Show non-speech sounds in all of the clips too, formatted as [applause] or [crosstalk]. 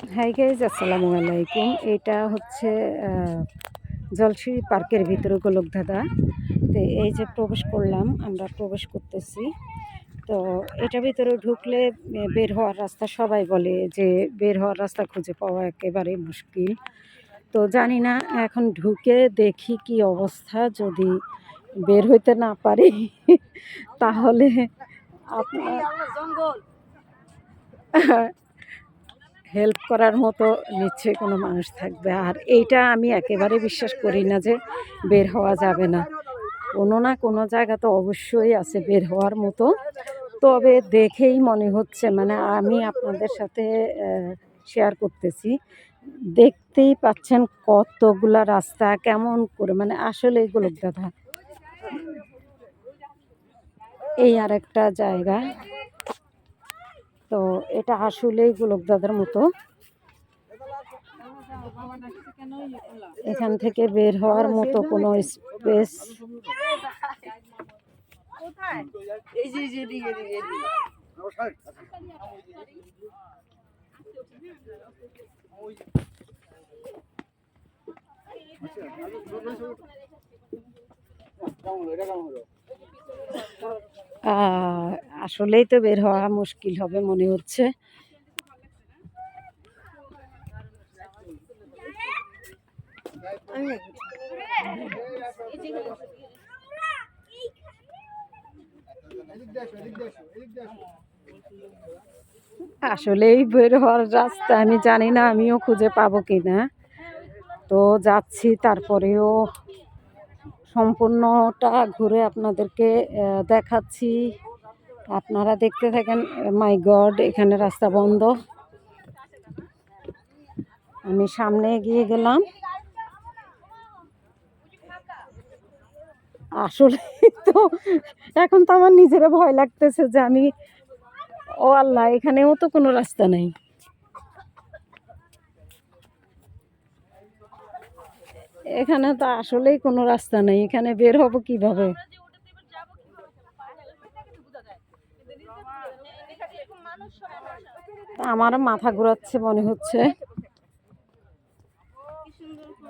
Hi guys আসসালামু আলাইকুম। এটা হচ্ছে জলসিঁড়ি পার্কের ভিতরে গোলক দাদা তো এই যে প্রবেশ করলাম আমরা প্রবেশ করতেছি। তো এটা ভিতরে ঢুকলে বের হওয়ার রাস্তা সবাই বলে যে বের হওয়ার রাস্তা খুঁজে পাওয়া একেবারে মুশকিল। তো জানি না এখন ঢুকে দেখি কি অবস্থা। যদি বের হইতে না পারি তাহলে আপনার [laughs] হেল্প করার মতো নিশ্চয়ই কোনো মানুষ থাকবে। আর এইটা আমি একেবারে বিশ্বাস করি না যে বের হওয়া যাবে না। কোনো না কোনো জায়গা তো অবশ্যই আছে বের হওয়ার মতো। তবে দেখেই মনে হচ্ছে মানে আমি আপনাদের সাথে শেয়ার করতেছি। দেখতেই পাচ্ছেন কতগুলা রাস্তা, কেমন করে মানে আসলে এগুলো দাদা এই আর একটা জায়গা। তো এটা আসলেই গোলকদাদার মতো। এখান থেকে বের হওয়ার মতো কোনো স্পেস এই আসলেই তো বের হওয়া মুশকিল হবে মনে হচ্ছে। আসলেই বের হওয়ার রাস্তা, আমি জানি না আমিও খুঁজে পাবো কি না তো যাচ্ছি, তারপরেও সম্পূর্ণটা ঘুরে আপনাদেরকে দেখাচ্ছি। আপনারা দেখতে থাকেন, মাই গড, এখানে রাস্তা বন্ধ। আমি সামনে এগিয়ে গেলাম। আসলে তো এখন তো আমার নিজেরা ভয় লাগতেছে যে আমি, ও আল্লাহ, এখানেও তো কোনো রাস্তা নেই। এখানে তো আসলেই কোনো রাস্তা নেই, এখানে বের হব কীভাবে? আমার মাথা ঘোরাচ্ছে মনে হচ্ছে।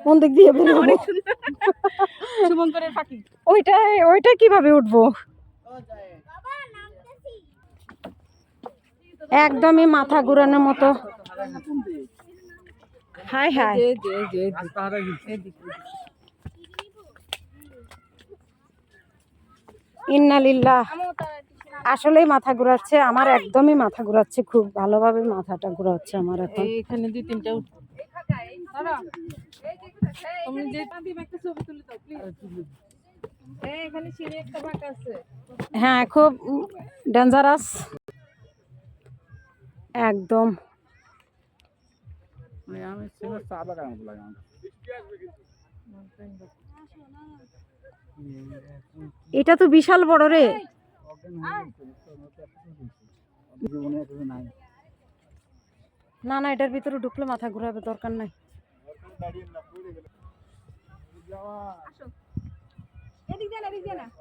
কোন দিক দিয়ে বের হব? শুভঙ্করের ফাঁকি। ওইটা ওইটা কীভাবে উঠবো? একদমই মাথা ঘুরানোর মতো। Hi hi. ইন্নালিল্লাহ। আসলেই মাথা ঘুরাচ্ছে আমার একদমই মাথা ঘুরাচ্ছে খুব ভালোভাবে মাথাটা ঘুরাচ্ছে আমার এখন। এখানে দুই তিনটা হ্যাঁ খুব ডেঞ্জারাস একদম। এটা তো বিশাল বড় রে। না না এটার ভিতরে ঢুকলে মাথা ঘুরাবে দরকার নাই।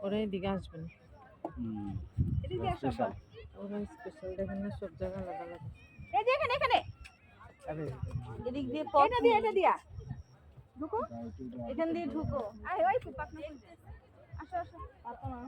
ওরা এদিকে আসবে না। স্পেশাল দেখেন না সব জায়গা আলাদা আলাদা আরে এদিক দিয়ে এটা দিয়ে এটা দিয়া। ঢুকো। এখান দিয়ে ঢুকো। আয় ওই ফুটপাত না আসো আসো পারতো না